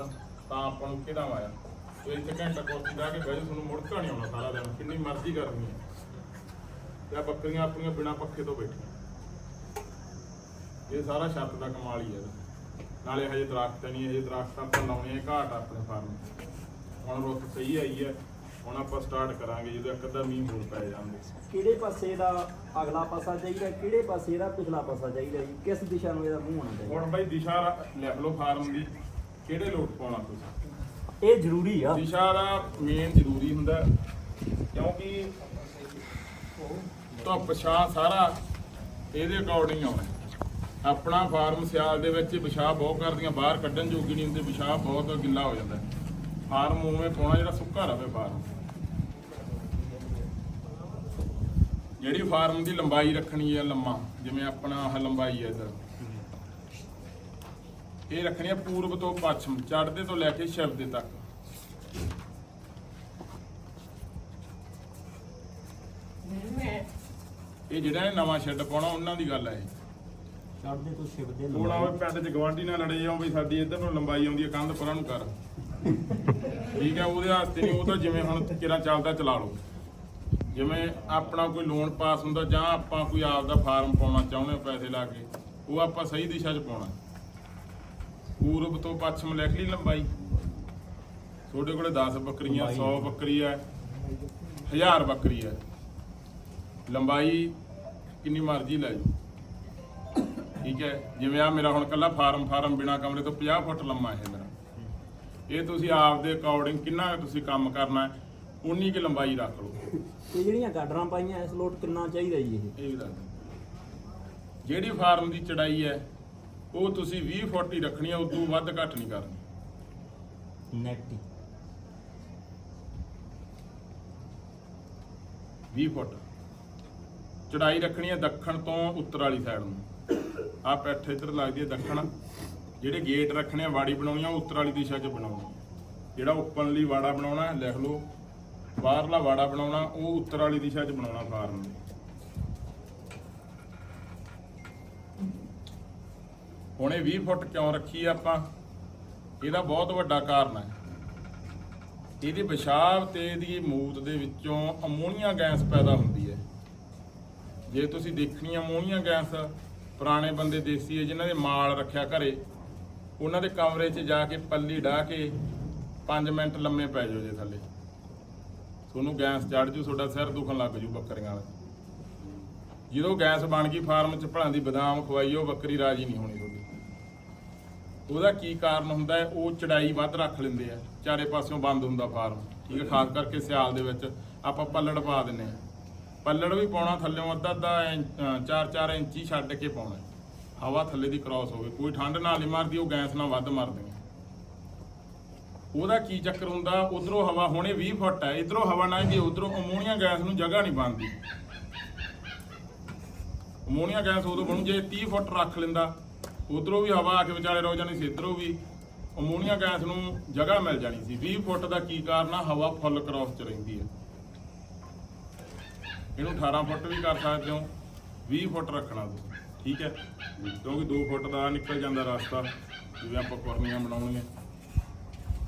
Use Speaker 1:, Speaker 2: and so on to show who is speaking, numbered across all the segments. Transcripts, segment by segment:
Speaker 1: ਪਹਿਲਾਂ ਤਾਂ ਆਪਾਂ ਨੂੰ ਕਿਹਦਾ ਆਇਆ ਤੇ ਇੱਥੇ ਘੰਟਾ ਕੋਸੀ ਜਾ ਕੇ ਜਾਓ, ਤੁਹਾਨੂੰ ਮੁੜਕਾ ਨਹੀਂ ਆਉਣਾ ਸਾਰਾ ਦਿਨ ਕਿੰਨੀ ਮਰਜ਼ੀ ਕਰਨੀ ਹੈ। ਜਾਂ ਬੱਕਰੀਆਂ ਆਪਣੀਆਂ ਬਿਨਾ ਪੱਖੇ ਤੋਂ ਬੈਠੀਆਂ। ਇਹ ਸਾਰਾ ਛੱਤ ਦਾ ਕਮਾਲ ਹੀ ਹੈ। ਨਾਲੇ ਹਜੇ ਦਰਖਤ ਨਹੀਂ ਹਜੇ ਦਰਖਤ ਆਪਾਂ ਲਾਉਣੇ ਆ ਘਾਟ ਆਪਣੇ ਫਾਰਮ ਹੁਣ ਰੁੱਤ ਸਹੀ ਆਈ ਹੈ ਹੁਣ ਆਪਾਂ ਸਟਾਰਟ ਕਰਾਂਗੇ ਜਦੋਂ ਇੱਕ ਅੱਧਾ ਮੀਂਹ ਹੋਰ ਪੈ ਜਾਂਦੇ
Speaker 2: ਕਿਹੜੇ ਪਾਸੇ ਦਾ ਅਗਲਾ ਪਾਸਾ ਚਾਹੀਦਾ ਕਿਹੜੇ ਪਾਸੇ ਦਾ ਪਿਛਲਾ ਪਾਸਾ ਚਾਹੀਦਾ ਜੀ? ਕਿਸ ਦਿਸ਼ਾ ਨੂੰ ਇਹਦਾ ਮੂੰਹ ਹੋਣਾ ਚਾਹੀਦਾ?
Speaker 1: ਹੁਣ ਬਾਈ ਦਿਸ਼ਾ ਲਿਖ ਲਓ ਫਾਰਮ ਦੀ। ਕਿਹੜੇ ਲੋਟ ਪਾਉਣਾ ਤੁਸੀਂ?
Speaker 2: ਇਹ ਜ਼ਰੂਰੀ ਆ।
Speaker 1: ਦਿਸ਼ਾ ਦਾ ਮੇਨ ਜ਼ਰੂਰੀ ਹੁੰਦਾ ਕਿਉਂਕਿ ਧੁੱਪ ਛਾਂ ਸਾਰਾ ਇਹਦੇ ਅਕੋਰਡਿੰਗ ਆਉਣਾ ਆਪਣਾ ਫਾਰਮ ਸਿਆਲ ਦੇ ਵਿੱਚ ਪਿਸ਼ਾਬ ਬਹੁਤ ਕਰਦੀਆਂ ਬਾਹਰ ਕੱਢਣ ਜੋਗੀ ਨਹੀਂ ਹੁੰਦੇ ਪਿਸ਼ਾਬ ਬਹੁਤ ਗਿੱਲਾ ਹੋ ਜਾਂਦਾ ਫਾਰਮ ਉਵੇਂ ਪਾਉਣਾ ਜਿਹੜਾ ਸੁੱਕਾ ਰਵੇ ਫਾਰਮ ਜਿਹੜੀ ਫਾਰਮ ਦੀ ਲੰਬਾਈ ਰੱਖਣੀ ਹੈ ਲੰਮਾ ਜਿਵੇਂ ਆਪਣਾ ਆਹ ਲੰਬਾਈ ਹੈ ਇਧਰ। ਇਹ ਰੱਖਣੀ ਹੈ ਪੂਰਬ ਤੋਂ ਪੱਛਮ ਚੜ੍ਹਦੇ ਤੋਂ ਲੈ ਕੇ ਸ਼ਿਵ ਤੱਕ। ਇਹ ਜਿਹੜਾ ਇਹ ਨਵਾਂ ਸ਼ੈੱਡ ਪਾਉਣਾ ਉਹਨਾਂ ਦੀ ਗੱਲ ਹੈ
Speaker 2: ਚੜਦੇ ਤੋਂ ਸ਼ਿਵ ਦੇ
Speaker 1: ਹੁਣ ਆਵੇ ਪਿੰਡ 'ਚ ਗਵਾਂਢੀ ਨਾਲ ਲੜੇ ਜਾਓ ਵੀ ਸਾਡੀ ਇੱਧਰ ਨੂੰ ਲੰਬਾਈ ਆਉਂਦੀ ਹੈ ਕੰਧ ਪਰਾਂ ਨੂੰ ਕਰ। ਠੀਕ ਹੈ ਉਹਦੇ ਵਾਸਤੇ ਨਹੀਂ ਉਹ ਤਾਂ ਜਿਵੇਂ ਹੁਣ ਕਿਰਾਂ ਚੱਲਦਾ ਚਲਾ ਲਓ। ਜਿਵੇਂ ਆਪਣਾ ਕੋਈ ਲੋਨ ਪਾਸ ਹੁੰਦਾ ਜਾਂ ਆਪਾਂ ਕੋਈ ਆਪ ਦਾ ਫਾਰਮ ਪਾਉਣਾ ਚਾਹੁੰਦੇ ਪੈਸੇ ਲਾ ਕੇ ਉਹ ਆਪਾਂ ਸਹੀ ਦਿਸ਼ਾ 'ਚ ਪਾਉਣਾ। ਪੂਰਬ ਤੋਂ ਪੱਛਮ ਲਿਖ ਲਈ ਲੰਬਾਈ। ਤੁਹਾਡੇ ਕੋਲੇ 10 ਬੱਕਰੀਆਂ 100 ਬੱਕਰੀ ਹੈ 1000 ਬੱਕਰੀ ਹੈ। ਲੰਬਾਈ ਕਿੰਨੀ ਮਰਜ਼ੀ ਲੈ ਜਾਓ। ਠੀਕ ਹੈ ਜਿਵੇਂ ਆ ਮੇਰਾ ਹੁਣ ਕੱਲਾ ਫਾਰਮ ਫਾਰਮ ਬਿਨਾ ਕਮਰੇ ਤੋਂ 50 ਫੁੱਟ ਲੰਮਾ ਹੈ ਮੇਰਾ। ਇਹ ਤੁਸੀਂ ਆਪ ਦੇ ਅਕੋਰਡਿੰਗ ਕਿੰਨਾ ਤੁਸੀਂ ਕੰਮ ਕਰਨਾ ਹੈ ਉਨੀ ਕਿ ਲੰਬਾਈ ਰੱਖ ਲਓ।
Speaker 2: ਤੇ ਜਿਹੜੀਆਂ ਗਾਡਰਾਂ ਪਾਈਆਂ ਇਸ ਲੋਟ ਕਿੰਨਾ ਚਾਹੀਦਾ ਜੀ ਇਹ?
Speaker 1: ਇਹ ਵੀ ਦੱਸ ਦਿਓ। ਜਿਹੜੀ ਫਾਰਮ ਦੀ ਚੜਾਈ ਹੈ ਉਹ ਤੁਸੀਂ 20 ਫੁੱਟ ਹੀ ਰੱਖਣੀ ਹੈ ਉਦੋਂ ਵੱਧ ਘੱਟ ਨਹੀਂ ਕਰਨੀ।
Speaker 2: Net
Speaker 1: 20 foot. ਚੜਾਈ ਰੱਖਣੀ ਹੈ ਦੱਖਣ ਤੋਂ ਉੱਤਰ ਵਾਲੀ ਸਾਈਡ ਨੂੰ। ਆ ਪੈਠ ਇੱਧਰ ਲੱਗਦੀ ਹੈ ਦੱਖਣ। ਜਿਹੜੇ ਗੇਟ ਰੱਖਣੇ ਆ ਵਾੜੀ ਬਣਾਉਣੀ ਆ ਉਹ ਉੱਤਰ ਵਾਲੀ ਦਿਸ਼ਾ 'ਚ ਬਣਾਉਣੀ ਆ। ਜਿਹੜਾ ਓਪਨ ਲਈ ਵਾੜਾ ਬਣਾਉਣਾ ਲਿਖ ਲਓ। ਬਾਹਰਲਾ ਵਾੜਾ ਬਣਾਉਣਾ ਉਹ ਉੱਤਰ ਵਾਲੀ ਦਿਸ਼ਾ 'ਚ ਬਣਾਉਣਾ ਫਾਰਮ ਦੇ ਹੁਣ ਇਹ 20 ਫੁੱਟ ਕਿਉਂ ਰੱਖੀ ਆਪਾਂ? ਇਹਦਾ ਬਹੁਤ ਵੱਡਾ ਕਾਰਨ ਹੈ। ਇਹਦੀ ਪਿਸ਼ਾਬ ਤੇ ਇਹਦੀ ਮੂਤ ਦੇ ਵਿੱਚੋਂ ਅਮੋਨੀਆ ਗੈਸ ਪੈਦਾ ਹੁੰਦੀ ਹੈ। ਜੇ ਤੁਸੀਂ ਦੇਖਣੀ ਅਮੋਨੀਆ ਗੈਸ, ਪੁਰਾਣੇ ਬੰਦੇ ਦੇਸੀ ਹੈ, ਜਿਨ੍ਹਾਂ ਦੇ ਮਾਲ ਰੱਖਿਆ ਘਰੇ, ਉਹਨਾਂ ਦੇ ਕਮਰੇ 'ਚ ਜਾ ਕੇ ਪੱਲੀ ਢਾ ਕੇ 5 ਮਿੰਟ ਲੰਮੇ ਪੈ ਜਾਓ ਜੇ ਥੱਲੇ। ਤੁਹਾਨੂੰ ਗੈਸ ਚੜ ਜੂ, ਤੁਹਾਡਾ ਸਿਰ ਦੁਖਣ ਲੱਗ ਜੂ ਬੱਕਰੀਆਂ ਦਾ ਜਦੋਂ ਗੈਸ ਬਣ ਗਈ, ਫਾਰਮ 'ਚ ਭਲਾਂ ਦੀ ਬਦਾਮ ਖਵਾਈ ਉਹ ਬੱਕਰੀ ਰਾਜੀ ਨਹੀਂ ਹੋਣੀ। ਉਹਦਾ ਕੀ ਕਾਰਨ ਹੁੰਦਾ ਹੈ? ਉਹ ਚੜਾਈ ਵੱਧ ਰੱਖ ਲੈਂਦੇ ਆ। ਚਾਰੇ ਪਾਸਿਓਂ ਬੰਦ ਹੁੰਦਾ ਫਾਰਮ। ਠੀਕ ਹੈ, ਖਾਸ ਕਰਕੇ ਸਿਆਲ ਦੇ ਵਿੱਚ ਆਪਾਂ ਪੱਲੜ ਪਾ ਦਿੰਨੇ ਆ। ਪੱਲੜ ਵੀ ਪਾਉਣਾ, ਥੱਲੇੋਂ ਅੱਧਾ ਅੱਧਾ 4-4 ਇੰਚੀ ਛੱਡ ਕੇ ਪਾਉਣਾ ਹਵਾ ਥੱਲੇ ਦੀ ਕ੍ਰਾਸ ਹੋਵੇ। ਕੋਈ ਠੰਡ ਨਾਲ ਨਹੀਂ ਮਾਰਦੀ, ਉਹ ਗੈਸ ਨਾਲ ਵੱਧ ਮਾਰਦੀਆਂ ਉਹਦਾ ਕੀ ਚੱਕਰ ਹੁੰਦਾ? ਉਧਰੋਂ ਹਵਾ ਹੁਣੇ 20 ਫੁੱਟ ਹੈ। ਇਧਰੋਂ ਹਵਾ ਨਾ ਜੀ ਉਧਰੋਂ ਅਮੋਨੀਆ ਗੈਸ ਨੂੰ ਜਗ੍ਹਾ ਨਹੀਂ ਬਣਦੀ। ਅਮੋਨੀਆ ਗੈਸ ਉਦੋਂ ਬਣੂ ਜੇ 30 ਫੁੱਟ ਰੱਖ ਲੈਂਦਾ। ਉਧਰੋਂ ਵੀ ਹਵਾ ਆ ਕੇ ਵਿਚਾਲੇ ਰੋ ਜਾਣੀ ਸੀ, ਇਧਰੋਂ ਵੀ। ਅਮੋਨੀਆ ਗੈਸ ਨੂੰ ਜਗ੍ਹਾ ਮਿਲ ਜਾਣੀ ਸੀ। 20 ਫੁੱਟ ਦਾ ਕੀ ਕਾਰਨ ਆ? ਹਵਾ ਫੁੱਲ ਕ੍ਰਾਸ ਚ ਰਹਿੰਦੀ ਹੈ। ਇਹਨੂੰ 18 ਫੁੱਟ ਵੀ ਕਰ ਸਕਦੇ ਹੋ। 20 ਫੁੱਟ ਰੱਖਣਾ ਤੁਸੀਂ, ਠੀਕ ਹੈ? ਕਿਉਂਕਿ 2 ਫੁੱਟ ਦਾ ਨਿਕਲ ਜਾਂਦਾ ਰਸਤਾ, ਜਿਵੇਂ ਆਪਾਂ ਕੁਰਨੀਆਂ ਬਣਾਉਣੀਆਂ।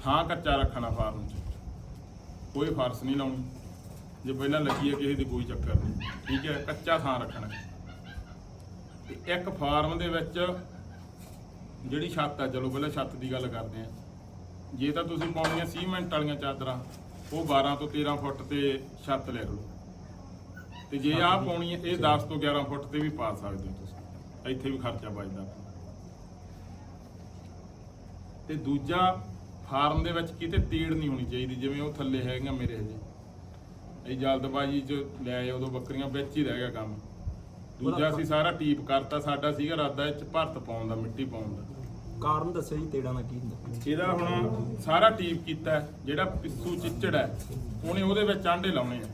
Speaker 1: ਥਾਂ ਕੱਚਾ ਰੱਖਣਾ ਫਾਰਮ 'ਚ। ਕੋਈ ਫਰਸ਼ ਨਹੀਂ ਲਾਉਣੀ। ਜੇ ਪਹਿਲਾਂ ਲੱਗੀ ਹੈ ਕਿਸੇ ਦੀ, ਕੋਈ ਚੱਕਰ ਨਹੀਂ। ਠੀਕ ਹੈ? ਕੱਚਾ ਥਾਂ ਰੱਖਣਾ। ਤੇ ਇੱਕ ਫਾਰਮ ਦੇ ਵਿੱਚ ਜਿਹੜੀ ਛੱਤ ਹੈ ਚਲੋ ਪਹਿਲਾਂ ਛੱਤ ਦੀ ਗੱਲ ਕਰਦੇ ਆ ਜੇ ਤਾਂ ਤੁਸੀਂ ਪਾਉਣੀਆਂ ਸੀਮੈਂਟ ਵਾਲੀਆਂ ਚਾਦਰਾਂ ਉਹ 12 ਤੋਂ 13 ਫੁੱਟ ਤੇ ਛੱਤ ਲੈ ਲਓ। ਤੇ ਜੇ ਆਹ ਪਾਉਣੀ ਇਹ 10 ਤੋਂ 11 ਫੁੱਟ ਤੇ ਵੀ ਪਾ ਸਕਦੇ ਹੋ ਤੁਸੀਂ। ਇੱਥੇ ਵੀ ਖਰਚਾ ਬਚਦਾ ਤੇ ਦੂਜਾ ਫਾਰਮ ਦੇ ਵਿੱਚ ਕਿਤੇ ਤੀੜ ਨਹੀਂ ਹੋਣੀ ਚਾਹੀਦੀ ਜਿਵੇਂ ਉਹ ਥੱਲੇ ਹੈਗੀਆਂ ਮੇਰੇ ਹਜੇ। ਇਹ ਜਲਦਬਾਜ਼ੀ ਚ ਲੈ ਆਏ ਉਦੋਂ ਬੱਕਰੀਆਂ ਵਿੱਚ ਹੀ ਰਹਿ ਗਿਆ ਕੰਮ। ਦੂਜਾ ਅਸੀਂ ਸਾਰਾ ਟੀਪ ਕਰਤਾ ਸਾਡਾ ਸੀਗਾ ਇਰਾਦਾ ਇਹ ਚ ਭਰਤ ਪਾਉਣ ਦਾ ਮਿੱਟੀ ਪਾਉਣ ਦਾ।
Speaker 2: ਕਾਰਨ ਦੱਸੋ ਜੀ ਤੇੜਾ ਨਾਲ ਕੀ ਹੁੰਦਾ?
Speaker 1: ਇਹਦਾ ਹੁਣ ਸਾਰਾ ਟੀਪ ਕੀਤਾ ਹੈ। ਜਿਹੜਾ ਪਿੱਸੂ ਚਿੱਚੜ ਹੈ ਉਹਨੇ ਉਹਦੇ ਵਿੱਚ ਆਂਡੇ ਲਾਉਣੇ ਆ।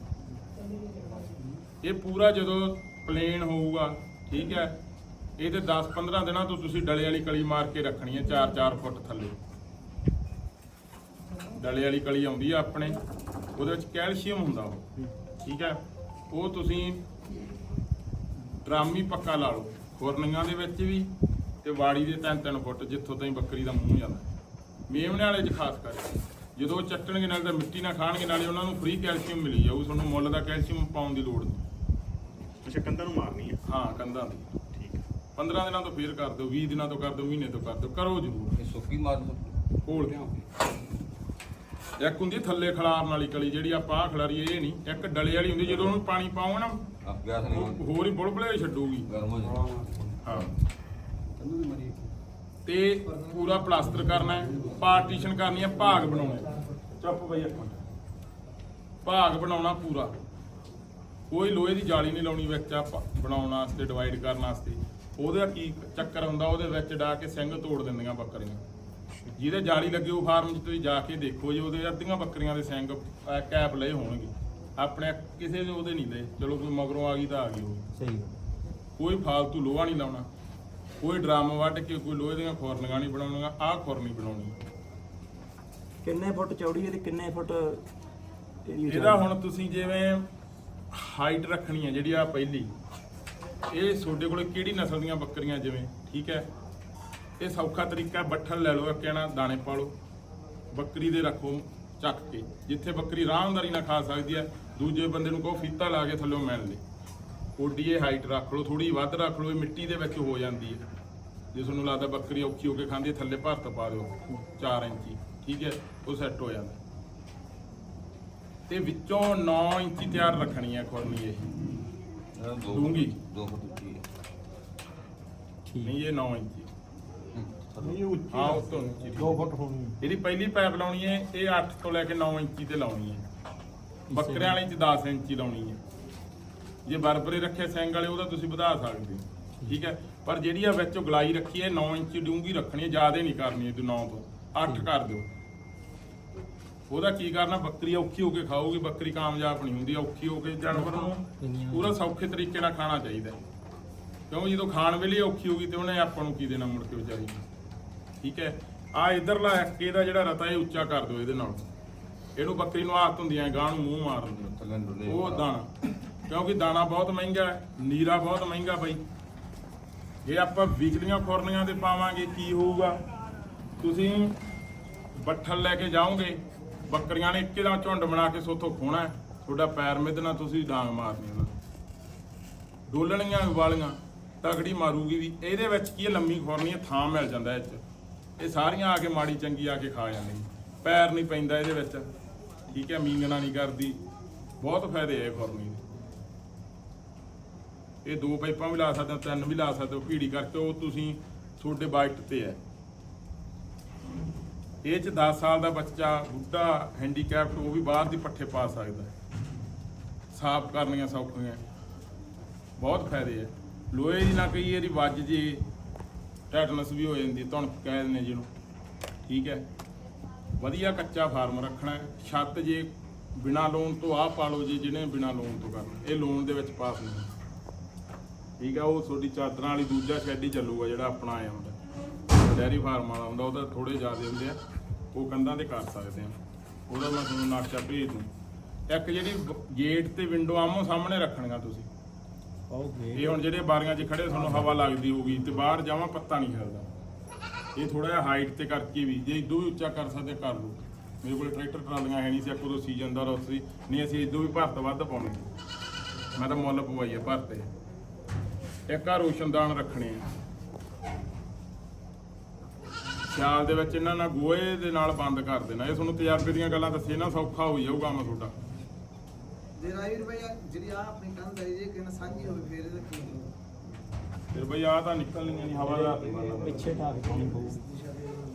Speaker 1: ਇਹ ਪੂਰਾ ਜਦੋਂ ਪਲੇਨ ਹੋਊਗਾ ਠੀਕ ਹੈ ਇਹ ਤੇ 10-15 ਦਿਨਾਂ ਤੋਂ ਤੁਸੀਂ ਡਲੇ ਵਾਲੀ ਕਲੀ ਮਾਰ ਕੇ ਰੱਖਣੀ ਹੈ 4-4 ਫੁੱਟ ਥੱਲੇ। ਡਲੇ ਵਾਲੀ ਕਲੀ ਆਉਂਦੀ ਆ ਆਪਣੇ ਉਹਦੇ ਵਿੱਚ ਕੈਲਸ਼ੀਅਮ ਹੁੰਦਾ ਉਹ ਠੀਕ ਹੈ। ਉਹ ਤੁਸੀਂ ਡਰਾਮੀ ਪੱਕਾ ਲਾ ਲਓ। ਖੁਰਨੀਆਂ ਦੇ ਵਿੱਚ ਵੀ ਤੇ ਵਾੜੀ ਦੇ 3-3 ਫੁੱਟ ਜਿੱਥੋਂ ਤਾਈਂ ਬੱਕਰੀ ਦਾ ਮੂੰਹ ਜਾਂਦਾ। ਮੇਮਣੇ ਵਾਲੇ ਚ ਖਾਸ ਕਰਕੇ। ਜਦੋਂ ਚੱਟਣਗੇ ਨਾਲ ਤਾਂ ਮਿੱਟੀ ਨਾ ਖਾਣਗੇ ਨਾਲੇ ਉਹਨਾਂ ਨੂੰ ਫ੍ਰੀ ਕੈਲਸ਼ੀਅਮ ਮਿਲੀ ਜਾਊ ਤੁਹਾਨੂੰ ਮੁੱਲ ਦਾ ਕੈਲਸ਼ੀਅਮ ਪਾਉਣ ਦੀ ਲੋੜ ਨਹੀਂ।
Speaker 3: ਅੱਛਾ ਕੰਧਾਂ ਨੂੰ ਮਾਰਨੀ ਆ?
Speaker 1: ਹਾਂ ਕੰਧਾਂ ਦੀ।
Speaker 3: ਠੀਕ ਹੈ
Speaker 1: 15 ਦਿਨਾਂ ਤੋਂ ਫੇਰ ਕਰ ਦਿਓ 20 ਦਿਨਾਂ ਤੋਂ ਕਰ ਦਿਓ ਮਹੀਨੇ ਤੋਂ ਕਰ ਦਿਓ ਕਰੋ ਜ਼ਰੂਰ।
Speaker 4: ਇਹ ਸੁੱਕੀ ਮਾਰ
Speaker 1: ਖੋਲ ਕੇ ਇੱਕ ਹੁੰਦੀ ਥੱਲੇ ਖਲਾਰਨ ਵਾਲੀ ਕਲੀ ਜਿਹੜੀ ਆਪਾਂ ਆਹ ਖਲਾਰੀ ਇਹ ਨਹੀਂ ਇੱਕ ਡਲੇ ਵਾਲੀ ਹੁੰਦੀ ਜਦੋਂ ਉਹਨੂੰ ਪਾਣੀ ਪਾਉਂਗੇ ਨਾ
Speaker 4: ਆ ਗੈਸ ਨਹੀਂ
Speaker 1: ਉਹ
Speaker 4: ਹੋਣੀ।
Speaker 1: ਹੋਰ ਹੀ ਬੁਲਬੁਲੇ ਛੱਡੂਗੀ।
Speaker 4: ਗਰਮ ਹੋ ਜਾਏ
Speaker 1: ਹਾਂ। ਤੇ ਪੂਰਾ ਪਲਾਸਟਰ ਕਰਨਾ ਹੈ ਪਾਰਟੀਸ਼ਨ ਕਰਨੀ ਹੈ ਭਾਗ ਬਣਾਉਣੇ ਚੁੱਪ ਬਈ ਇੱਕ ਮਿੰਟ। ਭਾਗ ਬਣਾਉਣਾ ਪੂਰਾ। ਕੋਈ ਲੋਹੇ ਦੀ ਜਾਲੀ ਨਹੀਂ ਲਾਉਣੀ ਵਿੱਚ ਆਪਾਂ ਬਣਾਉਣ ਵਾਸਤੇ ਡਿਵਾਈਡ ਕਰਨ ਵਾਸਤੇ। ਉਹਦਾ ਕੀ ਚੱਕਰ ਹੁੰਦਾ ਉਹਦੇ ਵਿੱਚ ਡਾ ਕੇ ਸਿੰਘ ਤੋੜ ਦਿੰਦੀਆਂ ਬੱਕਰੀਆਂ। ਜਿਹਦੇ ਜਾਲੀ ਲੱਗੀ ਉਹ ਫਾਰਮ 'ਚ ਤੁਸੀਂ ਜਾ ਕੇ ਦੇਖੋ ਜੀ ਉਹਦੇ ਅੱਧੀਆਂ ਬੱਕਰੀਆਂ ਦੇ ਸਿੰਘ ਅਹ, ਕੈਪ ਲਏ ਹੋਣਗੇ। ਆਪਣੇ ਕਿਸੇ ਦੇ ਉਹਦੇ ਨਹੀਂ ਲਏ ਚਲੋ ਕੋਈ ਮਗਰੋਂ ਆ ਗਈ ਤਾਂ ਆ ਗਈ ਉਹ।
Speaker 2: ਸਹੀ
Speaker 1: ਕੋਈ ਫਾਲਤੂ ਲੋਹਾ ਨਹੀਂ ਲਾਉਣਾ। ਕੋਈ ਡਰਮ ਵੱਢ ਕੇ ਕੋਈ ਲੋਹੇ ਦੀਆਂ ਖੁਰਨੀਆਂ ਨਹੀਂ ਬਣਾਉਣੀਆਂ ਆਹ ਖੁਰਨੀ ਬਣਾਉਣੀ।
Speaker 2: ਕਿੰਨੇ ਫੁੱਟ ਚੌੜੀ ਹੈ ਤੇ ਕਿੰਨੇ ਫੁੱਟ ਇਹਦੀ?
Speaker 1: ਹੁਣ ਤੁਸੀਂ ਜਿਵੇਂ ਹਾਈਟ ਰੱਖਣੀ ਹੈ ਜਿਹੜੀ ਆ ਪਹਿਲੀ ਇਹ ਤੁਹਾਡੇ ਕੋਲੇ ਕਿਹੜੀ ਨਸਲ ਦੀਆਂ ਬੱਕਰੀਆਂ ਜਿਵੇਂ ਠੀਕ ਹੈ? ਇਹ ਸੌਖਾ ਤਰੀਕਾ ਬੱਠਲ ਲੈ ਲਓ ਕਹਿਣਾ ਦਾਣੇ ਪਾ ਲਓ। ਬੱਕਰੀ ਦੇ ਰੱਖੋ ਚੱਕ ਕੇ ਜਿੱਥੇ ਬੱਕਰੀ ਆਰਾਮਦਾਰੀ ਨਾਲ ਖਾ ਸਕਦੀ ਹੈ ਦੂਜੇ ਬੰਦੇ ਨੂੰ ਕਹੋ ਫੀਤਾ ਲਾ ਕੇ ਥੱਲੇ ਮੈਨ ਲੈ ਇਹ ਹਾਈਟ ਰੱਖ ਲਓ ਥੋੜੀ ਵੱਧ ਰੱਖ ਲਓ ਇਹ ਮਿੱਟੀ ਦੇ ਵਿੱਚ ਹੋ ਜਾਂਦੀ ਹੈ। ਜੇ ਤੁਹਾਨੂੰ ਲੱਗਦਾ ਬੱਕਰੀ ਔਖੀ ਹੋ ਕੇ ਖਾਂਦੀ ਹੈ ਥੱਲੇ ਭਰਤ ਪਾ ਦਿਓ 4 ਇੰਚੀ ਠੀਕ ਹੈ ਉਹ ਸੈੱਟ ਹੋ ਜਾਂਦਾ। ਤੇ ਵਿੱਚੋਂ 9 ਇੰਚੀ ਤਿਆਰ ਰੱਖਣੀ ਹੈ ਖੁਰਨੀ ਇਹ।
Speaker 4: ਇਹ ਦੋ ਫੁੱਟ ਉੱਚੀ ਹੈ।
Speaker 2: ਠੀਕ।
Speaker 1: ਨਹੀਂ ਇਹ 9 ਇੰਚੀ।
Speaker 3: ਉੱਚੀ
Speaker 1: ਹਾਂ। ਉਹ ਤੋਂ ਉੱਚੀ
Speaker 3: ਦੋ ਫੁੱਟ ਹੋਣੀ
Speaker 1: ਇਹਦੀ ਪਹਿਲੀ ਪਾਈਪ ਲਾਉਣੀ ਹੈ ਇਹ 8 ਤੋਂ ਲੈ ਕੇ 9 ਇੰਚੀ ਤੇ ਲਾਉਣੀ ਹੈ। ਬੱਕਰਿਆਂ ਵਾਲੀ ਚ 10 ਇੰਚੀ ਲਾਉਣੀ ਹੈ। ਜੇ ਬਰਬਰੇ ਰੱਖੇ ਸਿੰਘ ਵਾਲੇ ਉਹਦਾ ਤੁਸੀਂ ਵਧਾ ਸਕਦੇ ਹੋ। ਠੀਕ ਹੈ? ਪਰ ਜਿਹੜੀ ਆ ਵਿੱਚੋਂ ਗਲਾਈ ਰੱਖੀ ਹੈ 9 ਇੰਚੀ ਡੂੰਗੀ ਰੱਖਣੀ ਹੈ ਜ਼ਿਆਦਾ ਨਹੀਂ ਕਰਨੀ ਇਹ 9 ਤੋਂ। 8 ਕਰ ਦਿਓ। ਉਹਦਾ ਕੀ ਕਰਨਾ? ਬੱਕਰੀ ਔਖੀ ਹੋ ਕੇ ਖਾਊਗੀ ਬੱਕਰੀ ਕਾਮਯਾਬ ਨਹੀਂ ਹੁੰਦੀ ਔਖੀ ਹੋ ਕੇ ਜਾਨਵਰ ਨੂੰ ਪੂਰਾ ਸੌਖੇ ਤਰੀਕੇ ਨਾਲ ਖਾਣਾ ਚਾਹੀਦਾ ਹੈ। ਕਿਉਂਕਿ ਜਦੋਂ ਖਾਣ ਵੇਲੇ ਔਖੀ ਹੋਗੀ ਤੇ ਉਹਨੇ ਆਪਾਂ ਨੂੰ ਕੀ ਦੇਣਾ ਮੁੜ ਕੇ ਵਿਚਾਰੀ ਠੀਕ ਹੈ? ਆ ਇਧਰਲਾ ਇੱਕ ਇਹਦਾ ਜਿਹੜਾ ਰਤਾ ਇਹ ਉੱਚਾ ਕਰ ਦਿਓ ਇਹਦੇ ਨਾਲ। ਇਹਨੂੰ ਬੱਕਰੀ ਨੂੰ ਆਦਤ ਹੁੰਦੀ ਹੈ ਗਾਂ ਨੂੰ ਮੂੰਹ ਮਾਰਨ ਦੀ।
Speaker 4: ਥੱਲੇ ਨੂੰ ਡੁੱਲੇ
Speaker 1: ਉਹ ਦਾਣਾ ਕਿਉਂਕਿ ਦਾਣਾ ਬਹੁਤ ਮਹਿੰਗਾ ਹੈ ਨੀਰਾ ਬਹੁਤ ਮਹਿੰਗਾ ਬਈ। ਜੇ ਆਪਾਂ ਵਿਕਲੀਆਂ ਖੁਰਨੀਆਂ ਤੇ ਪਾਵਾਂਗੇ ਕੀ ਹੋਊਗਾ? ਤੁਸੀਂ ਬੱਠਲ ਲੈ ਕੇ ਜਾਓਗੇ ਬੱਕਰੀਆਂ ਨੇ ਇੱਕੇ ਦਾ ਝੁੰਡ ਬਣਾ ਕੇ ਸੋਥੋਂ ਖੋਣਾ ਤੁਹਾਡਾ ਪੈਰ ਮਿੱਧਣਾ ਤੁਸੀਂ ਡਾਂਗ ਮਾਰਨੀ ਉਹਨਾਂ। ਡੋਲਣੀਆਂ ਵਾਲੀਆਂ ਤਗੜੀ ਮਾਰੂਗੀ ਵੀ। ਇਹਦੇ ਵਿੱਚ ਕੀ ਲੰਮੀ ਖੁਰਨੀ ਹੈ ਥਾਂ ਮਿਲ ਜਾਂਦਾ ਇਹ ਚ। ਇਹ ਸਾਰੀਆਂ ਆ ਕੇ ਮਾੜੀ ਚੰਗੀ ਆ ਕੇ ਖਾ ਜਾਂਦੀਆਂ ਪੈਰ ਨਹੀਂ ਪੈਂਦਾ ਇਹਦੇ ਵਿੱਚ। ਠੀਕ ਹੈ ਮੀਂਗਣਾ ਨਹੀਂ ਕਰਦੀ। ਬਹੁਤ ਫਾਇਦੇ ਹੈ ਇਹ ਦੇ। ਇਹ ਦੋ ਪਾਈਪਾਂ ਵੀ ਲਾ ਸਕਦੇ ਹੋ, ਤਿੰਨ ਵੀ ਲਾ ਸਕਦੇ ਹੋ, ਭੀੜੀ ਕਰਕੇ ਉਹ ਤੁਸੀਂ ਤੁਹਾਡੇ ਬਾਈਟ ਤੇ ਹੈ। ਇਹ ਚ 10 ਸਾਲ ਦਾ ਬੱਚਾ, ਬੁੱਢਾ ਹੈਂਡੀਕੈਪਟ ਉਹ ਵੀ ਬਾਹਰ ਦੀ ਪੱਠੇ ਪਾ ਸਕਦਾ ਸਾਫ਼ ਕਰਨੀਆਂ ਸੌਖੀਆਂ। ਬਹੁਤ ਫਾਇਦੇ ਹੈ ਲੋਹੇ ਦੀ ਨਾ ਕਈ ਇਹਦੀ ਵੱਜ ਜੇ ਟੈਟਨਸ ਵੀ ਹੋ ਜਾਂਦੀ ਧੁਣਕ ਕਹਿ ਦਿੰਦੇ ਜਿਹਨੂੰ। ਠੀਕ ਹੈ। ਵਧੀਆ ਕੱਚਾ ਫਾਰਮ ਰੱਖਣਾ ਹੈ। ਛੱਤ ਜੇ ਬਿਨਾ ਲੋਨ ਤੋਂ ਆਹ ਪਾ ਲਓ ਜੀ ਜਿਹਨੇ ਬਿਨਾ ਲੋਨ ਤੋਂ ਕਰਨਾ। ਇਹ ਲੋਨ ਦੇ ਵਿੱਚ ਪਾਸ ਨਹੀਂ। ਠੀਕ ਆ ਉਹ ਤੁਹਾਡੀ ਚਾਦਰਾਂ ਵਾਲੀ ਦੂਜਾ ਸ਼ੈਡ ਹੀ ਚੱਲੂਗਾ ਜਿਹੜਾ ਆਪਣਾ ਆਇਆ ਹੁੰਦਾ। ਡੈਰੀ ਫਾਰਮ ਵਾਲਾ ਹੁੰਦਾ ਉਹਦਾ ਥੋੜੇ ਜ਼ਿਆਦਾ ਹੁੰਦੇ ਆ। ਉਹ ਕੰਧਾਂ ਤੇ ਕਰ ਸਕਦੇ ਆ। ਉਹਦਾ ਮੈਂ ਤੁਹਾਨੂੰ ਨਕਸ਼ਾ ਭੇਜ ਦੂੰ। ਇੱਕ ਜਿਹੜੀ ਗੇਟ ਤੇ ਵਿੰਡੋ ਆਮੋ ਸਾਹਮਣੇ ਰੱਖਣੀਆਂ ਤੁਸੀਂ।
Speaker 2: ਓਕੇ
Speaker 1: ਇਹ ਹੁਣ ਜਿਹੜੇ ਬਾਰੀਆਂ 'ਚ ਖੜੇ ਤੁਹਾਨੂੰ ਹਵਾ ਲੱਗਦੀ ਹੋਊਗੀ ਤੇ ਬਾਹਰ ਜਾਵਾਂ ਪੱਤਾ ਨਹੀਂ ਹਿਲਦਾ ਇਹ ਥੋੜਾ ਜਿਹਾ ਹਾਈਟ ਤੇ ਕਰਕੇ ਵੀ, ਜੇ ਇਦੋਂ ਵੀ ਉੱਚਾ ਕਰ ਸਕਦੇ ਕਰ ਲਓ। ਮੇਰੇ ਕੋਲ ਟਰੈਕਟਰ ਟਰਾਲੀਆਂ ਹੈ ਨਹੀਂ ਸੀ ਅੱਕੋ ਸੀਜ਼ਨ ਦਾ ਰੋਸ ਸੀ। ਨਹੀਂ, ਅਸੀਂ ਇਦੋਂ ਵੀ ਭਰਤ ਵੱਧ ਪਾਉਣੀ ਮੈਂ ਤਾਂ ਮੁੱਲ ਪਵਾਈ ਹੈ ਭਰਤੇ ਇੱਕ ਆ ਰੋਸ਼ਨਦਾਨ ਰੱਖਣੇ ਆ। ਸਿਆਲ ਦੇ ਵਿੱਚ ਇਹਨਾਂ ਨਾਲ ਗੋਹੇ ਦੇ ਨਾਲ ਬੰਦ ਕਰ ਦੇਣਾ। ਇਹ ਤੁਹਾਨੂੰ ਤਜਰਬੇ ਦੀਆਂ ਗੱਲਾਂ ਦੱਸੇ ਨਾ ਸੌਖਾ ਹੋ ਜਾਊਗਾ ਮੈਂ ਤੁਹਾਡਾ।
Speaker 5: ਜੇ ਰਾਈਵਰ ਭਾਈ ਜਿਹੜੀ ਆ ਆਪਣੀ ਕੰਧ ਹੈ, ਜੇ ਕਿਨ ਸਾਂਝੀ ਹੋਵੇ ਫਿਰ ਇਹਦਾ ਕੀ ਹੋਊ?
Speaker 1: ਫਿਰ ਬਈ ਆ ਤਾਂ ਨਿਕਲਣੀਆਂ ਨਹੀਂ ਹਵਾ ਦਾ
Speaker 2: ਪਿੱਛੇ ਢਾਕ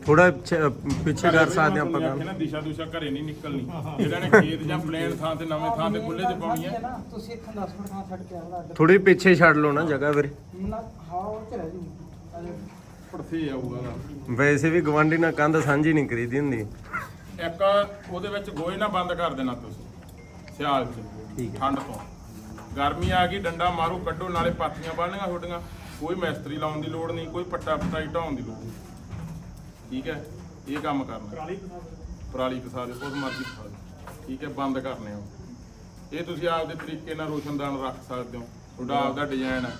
Speaker 6: ਥੋੜਾ ਪਿੱਛੇ ਕਰ ਸਕਦੇ ਆਪਾਂ
Speaker 1: ਨਾ ਦਿਸ਼ਾ ਦੁਸ਼ਾ ਘਰੇ ਨਹੀਂ ਨਿਕਲਣੀ। ਜਿਹੜਾ ਨੇ ਖੇਤ ਜਾਂ ਪਲੇਨ ਥਾਂ ਤੇ ਨਵੇਂ ਥਾਂ ਤੇ ਖੁੱਲੇ ਤੇ ਪਾਉਣੀ ਹੈ।
Speaker 5: ਤੁਸੀਂ ਇੱਥੋਂ 10 ਫੁੱਟ ਥਾਂ ਛੱਡ ਕੇ ਆਉਣਾ
Speaker 6: ਥੋੜੀ ਪਿੱਛੇ ਛੱਡ ਲਓ ਨਾ ਜਗ੍ਹਾ ਵੀਰੇ
Speaker 5: ਨਾ ਹਾਂ ਉਹ ਚ ਰਹਿ ਜੂ।
Speaker 1: ਪੜਥੇ ਆਊਗਾ ਨਾ।
Speaker 6: ਵੈਸੇ ਵੀ ਗਵਾਂਢੀ ਨਾਲ ਕੰਧ ਸਾਂਝੀ ਨਹੀਂ ਕਰੀਦੀ ਹੁੰਦੀ।
Speaker 1: ਇੱਕ ਉਹਦੇ ਵਿੱਚ ਗੋਹੇ ਨਾ ਬੰਦ ਕਰ ਦੇਣਾ ਤੁਸੀਂ ਸਿਆਲ 'ਚ।
Speaker 6: ਠੀਕ।
Speaker 1: ਠੰਡ ਤੋਂ। ਗਰਮੀ ਆ ਗਈ ਡੰਡਾ ਮਾਰੂ ਕੱਢੋ ਨਾਲੇ ਪਾਥੀਆਂ ਬੰਨ੍ਹਣੀਆਂ ਤੁਹਾਡੀਆਂ। ਕੋਈ ਮੈਸਤਰੀ ਲਾਉਣ ਦੀ ਲੋੜ ਨਹੀਂ ਕੋਈ ਪੱਟਾ ਪਟਾਈ ਢਾਉਣ ਦੀ ਲੋੜ ਨਹੀਂ। ਠੀਕ ਹੈ? ਇਹ ਕੰਮ ਕਰਨਾ।
Speaker 3: ਪਰਾਲੀ
Speaker 1: ਫਸਾ ਦੇ ਕੁਝ ਮਰਜ਼ੀ ਫਸਾ ਦੇ ਠੀਕ ਹੈ? ਬੰਦ ਕਰਨੇ ਹੋ ਇਹ ਤੁਸੀਂ ਆਪਦੇ ਤਰੀਕੇ ਨਾਲ ਰੋਸ਼ਨਦਾਨ ਰੱਖ ਸਕਦੇ ਹੋ। ਤੁਹਾਡਾ ਆਪਦਾ ਡਿਜ਼ਾਈਨ ਹੈ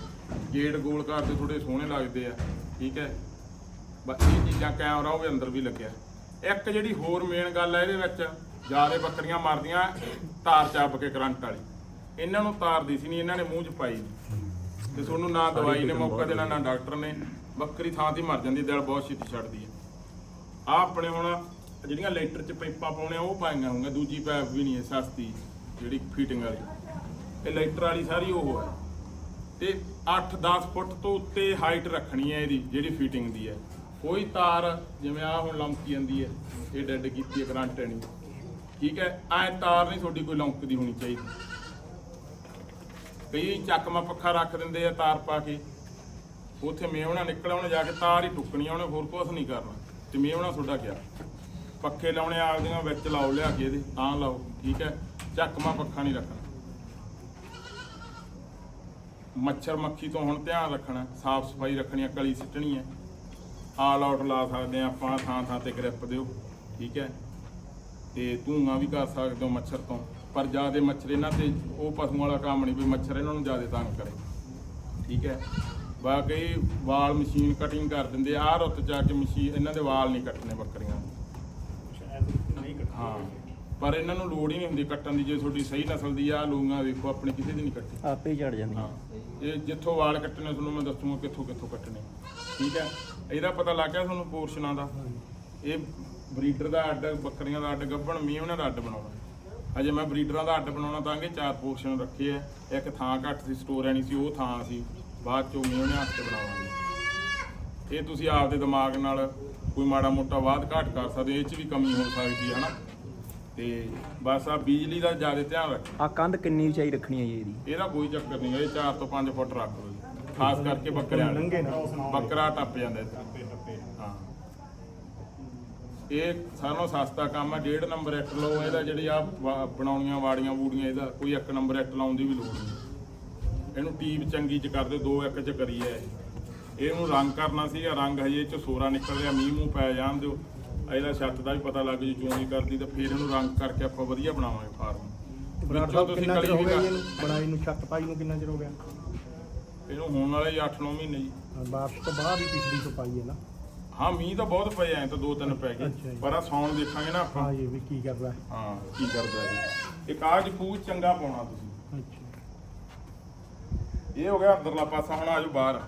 Speaker 1: ਗੇਟ ਗੋਲ ਕਰਦੇ ਥੋੜੇ ਸੋਹਣੇ ਲੱਗਦੇ ਆ। ਠੀਕ ਹੈ? ਬਸ ਇਹ ਚੀਜ਼ਾਂ ਕੈਮਰਾ ਉਹ ਵੀ ਅੰਦਰ ਵੀ ਲੱਗਿਆ। ਇੱਕ ਜਿਹੜੀ ਹੋਰ ਮੇਨ ਗੱਲ ਹੈ ਇਹਦੇ ਵਿੱਚ ਜਿਆਦੇ ਬੱਕਰੀਆਂ ਮਰਦੀਆਂ ਤਾਰ ਚੱਪ ਕੇ ਕਰੰਟ ਵਾਲੀ। ਇਹਨਾਂ ਨੂੰ ਤਾਰ ਦੀ ਸੀ ਨਹੀਂ ਇਹਨਾਂ ਨੇ ਮੂੰਹ 'ਚ ਪਾਈ। ਤੇ ਤੁਹਾਨੂੰ ਨਾ ਦਵਾਈ ਨੇ ਮੌਕਾ ਦੇਣਾ ਨਾ ਡਾਕਟਰ ਨੇ। ਬੱਕਰੀ ਥਾਂ ਤੇ ਮਰ ਜਾਂਦੀ ਦਿਲ ਬਹੁਤ ਛੇਤੀ ਛੱਡਦੀ ਹੈ। ਆ ਆਪਣੇ ਹੁਣ ਜਿਹੜੀਆਂ ਲੈਟਰ 'ਚ ਪਾਈਪਾਂ ਪਾਉਣੇ ਆ ਉਹ ਪਾਈਆਂ ਹੋਣਗੀਆਂ ਦੂਜੀ ਪਾਈਪ ਵੀ ਨਹੀਂ ਹੈ ਸਸਤੀ ਜਿਹੜੀ ਫੀਟਿੰਗ ਵਾਲੀ। ਇਹ ਲੈਟਰ ਵਾਲੀ ਸਾਰੀ ਉਹ ਹੈ। ਤੇ 8-10 ਫੁੱਟ ਤੋਂ ਉੱਤੇ ਹਾਈਟ ਰੱਖਣੀ ਹੈ ਇਹਦੀ ਜਿਹੜੀ ਫਿਟਿੰਗ ਦੀ ਹੈ। ਕੋਈ ਤਾਰ ਜਿਵੇਂ ਆ ਹੁਣ ਲੰਮਕੀ ਜਾਂਦੀ ਹੈ ਇਹ ਡੈਡ ਕੀਤੀ ਹੈ ਕਰੰਟ ਨਹੀਂ। ਠੀਕ ਹੈ ਐ ਤਾਰ ਨਹੀਂ ਤੁਹਾਡੀ ਕੋਈ ਲੰਕਦੀ ਹੋਣੀ ਚਾਹੀਦੀ। ਕਈ ਚੱਕਮਾ ਪੱਖਾ ਰੱਖ ਦਿੰਦੇ ਆ, ਤਾਰ ਪਾ ਕੇ। ਉੱਥੇ ਮੇਵਣਾ ਨਿਕਲਿਆ, ਉਹਨੇ ਜਾ ਕੇ ਤਾਰ ਹੀ ਟੁੱਕਣੀ ਉਹਨੇ ਹੋਰ ਕੁਝ ਨਹੀਂ ਕਰਨਾ। ਤੇ ਮੇਵਣਾ ਤੁਹਾਡਾ ਗਿਆ ਪੱਖੇ ਲਾਉਣੇ ਆਪਦੀਆਂ ਵਿੱਚ ਲਾਓ, ਲਿਆ ਕੇ ਇਹਦੇ, ਤਾਂ ਲਾਓ, ਠੀਕ ਹੈ? ਚੱਕਮਾ ਪੱਖਾ ਨਹੀਂ ਰੱਖਣਾ। ਮੱਛਰ ਮੱਖੀ ਤੋਂ ਹੁਣ ਧਿਆਨ ਰੱਖਣਾ, ਸਾਫ਼ ਸਫ਼ਾਈ ਰੱਖਣੀ ਹੈ ਕਲੀ ਸਿੱਟਣੀ ਹੈ ਆਲ ਆਊਟ ਲਾ ਸਕਦੇ ਆ ਆਪਾਂ, ਥਾਂ ਥਾਂ ਤੇ ਗ੍ਰਿਪ ਦਿਓ, ਠੀਕ ਹੈ? ਤੇ ਧੂਆਂ ਵੀ ਕਰ ਸਕਦੇ ਹੋ ਮੱਛਰ ਤੋਂ। ਪਰ ਜਿਆਦੇ ਮੱਛਰ ਇਹਨਾਂ ਤੇ ਉਹ ਪਸ਼ੂਆਂ ਵਾਲਾ ਕੰਮ ਨਹੀਂ ਵੀ ਮੱਛਰ ਇਹਨਾਂ ਨੂੰ ਜਿਆਦੇ ਤੰਗ ਕਰੇ। ਠੀਕ ਹੈ? ਬਾਕੀ ਵਾਲ ਮਸ਼ੀਨ ਕਟਿੰਗ ਕਰ ਦਿੰਦੇ ਆ ਰੁੱਤ ਚ ਆ ਕੇ ਮਸ਼ੀਨ ਇਹਨਾਂ ਦੇ ਵਾਲ ਨਹੀਂ ਕੱਟਣੇ ਬੱਕਰੀਆਂ। ਦੇ।
Speaker 3: ਸ਼ਾਇਦ ਨਹੀਂ ਕੱਟਣਾ
Speaker 1: ਹਾਂ ਪਰ ਇਹਨਾਂ ਨੂੰ ਲੋੜ ਹੀ ਨਹੀਂ ਹੁੰਦੀ ਕੱਟਣ ਦੀ ਜੇ ਤੁਹਾਡੀ ਸਹੀ ਨਸਲ ਦੀ ਆ ਲੂੰਗਾ ਵੇਖੋ ਆਪਣੇ ਕਿਸੇ ਦੀ ਨਹੀਂ ਕੱਟੀ
Speaker 2: ਆਪੇ ਹੀ ਝੜ ਜਾਂਦੀ।
Speaker 1: ਹਾਂ ਇਹ ਜਿੱਥੋਂ ਵਾਲ ਕੱਟਣੇ ਤੁਹਾਨੂੰ ਮੈਂ ਦੱਸੂਗਾ ਕਿੱਥੋਂ ਕਿੱਥੋਂ ਕੱਟਣੇ। ਠੀਕ ਹੈ? ਇਹਦਾ ਪਤਾ ਲੱਗ ਗਿਆ ਤੁਹਾਨੂੰ ਪੋਰਸ਼ਨਾਂ ਦਾ। ਇਹ ਬਰੀਡਰ ਦਾ ਅੱਡ ਬੱਕਰੀਆਂ ਦਾ ਅੱਡ ਗੱਭਣ ਮੀਂਹ ਉਹਨਾਂ ਦਾ ਅੱਡ ਬਣਾਉਣਾ। ਅਜੇ ਮੈਂ ਬਰੀਡਰਾਂ ਦਾ ਅੱਡ ਬਣਾਉਣਾ ਤਾਂ ਕਿ ਚਾਰ ਪੋਰਸ਼ਨ ਰੱਖੇ ਆ। ਇੱਕ ਥਾਂ ਘੱਟ ਸੀ ਸਟੋਰ ਨਹੀਂ ਸੀ ਉਹ ਥਾਂ ਸੀ। ਬਾਅਦ ਚੋਂ ਮੀਂਹ ਉਹਨੇ ਹੱਥ ਤੇ ਬਣਾਵਾਂਗੇ। ਇਹ ਤੁਸੀਂ ਆਪਦੇ ਦਿਮਾਗ ਨਾਲ ਕੋਈ ਮਾੜਾ ਮੋਟਾ ਵਾਧ ਘਾਟ ਕਰ ਸਕਦੇ ਹੋ, ਇਹ ਚ ਵੀ ਕਮੀ ਹੋ ਸਕਦੀ ਹੈ ਹਨਾ? ਤੇ ਬਸ ਆ ਬਿਜਲੀ ਦਾ ਜ਼ਿਆਦਾ ਧਿਆਨ ਰੱਖੋ।
Speaker 2: ਆ ਕੰਧ ਕਿੰਨੀ ਉਚਾਈ ਰੱਖਣੀ ਹੈ ਜੀ ਇਹਦੀ?
Speaker 1: ਇਹਦਾ ਕੋਈ ਚੱਕਰ ਨਹੀਂ ਇਹ 4 ਤੋਂ 5 ਫੁੱਟ ਰੱਖ ਲਓ ਜੀ। ਖਾਸ ਕਰਕੇ ਬੱਕਰਿਆਂ ਵਾਲੇ
Speaker 3: ਨਾ।
Speaker 1: ਬੱਕਰਾ ਟੱਪ ਜਾਂਦਾ ਇੱਥੇ।
Speaker 3: ਟੱਪੇ ਟੱਪੇ।
Speaker 1: ਹਾਂ। ਇਹ ਸਾਰਿਆਂ ਸਸਤਾ ਕੰਮ ਹੈ ਡੇਢ ਨੰਬਰ ਇੱਟ ਲਓ ਇਹਦਾ ਜਿਹੜੀ ਆ ਬਣਾਉਣੀਆਂ ਵਾੜੀਆਂ ਵੂੜੀਆਂ ਇਹਦਾ ਕੋਈ ਇੱਕ ਨੰਬਰ ਇੱਟ ਲਾਉਣ ਦੀ ਵੀ ਲੋੜ ਨਹੀਂ। ਇਹਨੂੰ ਟੀਪ ਚੰਗੀ ਚ ਕਰ ਦਿਓ ਦੋ ਇੱਕ ਚ ਕਰੀਏ। ਇਹਨੂੰ ਰੰਗ ਕਰਨਾ ਸੀਗਾ ਰੰਗ ਹਜੇ ਚ ਸੋਰਾ ਨਿਕਲ ਰਿਹਾ ਮੀਂਹ ਮੂੰਹ ਪੈ ਜਾਣ ਦਿਓ। ਇਹਦਾ ਛੱਤ ਦਾ ਵੀ ਪਤਾ ਲੱਗ ਜੂ ਚੋਣੀ ਕਰਦੀ ਤਾਂ ਫਿਰ ਇਹਨੂੰ ਰੰਗ ਕਰਕੇ ਆਪਾਂ ਵਧੀਆ ਬਣਾਵਾਂਗੇ ਫਾਰਮ। ਵਿੱਚੋਂ ਤੁਸੀਂ
Speaker 3: ਕਿੰਨਾ ਚਿਰ ਹੋ ਗਿਆ ਇਹਨੂੰ? ਬਣਾਈ ਨੂੰ ਛੱਤ ਪਾਈ ਨੂੰ ਕਿੰਨਾ ਚਿਰ ਹੋ ਗਿਆ?
Speaker 1: ਇਹਨੂੰ ਹੋਣ ਵਾਲੇ 8-9 ਮਹੀਨੇ ਜੀ।
Speaker 3: ਬਾਰਿਸ਼ ਤੋਂ ਬਾਅਦ ਹੀ ਪਿਛਲੀ ਤੋਂ ਪਾਈ ਹੈ ਨਾ।
Speaker 1: ਹਾਂ ਮੀਂਹ ਤਾਂ ਬਹੁਤ ਪਏ ਐ ਤਾਂ ਦੋ ਤਿੰਨ ਪੈ
Speaker 3: ਅੱਛਾ
Speaker 1: ਗਏ
Speaker 3: ਜੀ।
Speaker 1: ਪਰ ਆ ਸੌਣ ਦੇਖਾਂਗੇ ਨਾ ਆਪਾਂ।
Speaker 3: ਹਾਂ ਵੀ ਕੀ ਕਰਦਾ ਹੈ।
Speaker 1: ਹਾਂ ਕੀ ਕਰਦਾ ਇਹ ਇੱਕ ਆਜ ਖੂਹ ਚੰਗਾ ਪਾਉਣਾ ਤੁਸੀਂ।
Speaker 3: ਅੱਛਾ।
Speaker 1: ਇਹ ਹੋ ਗਿਆ ਅੰਦਰਲਾ ਪਾਸਾ ਹੁਣ ਆਜੋ ਬਾਹਰ।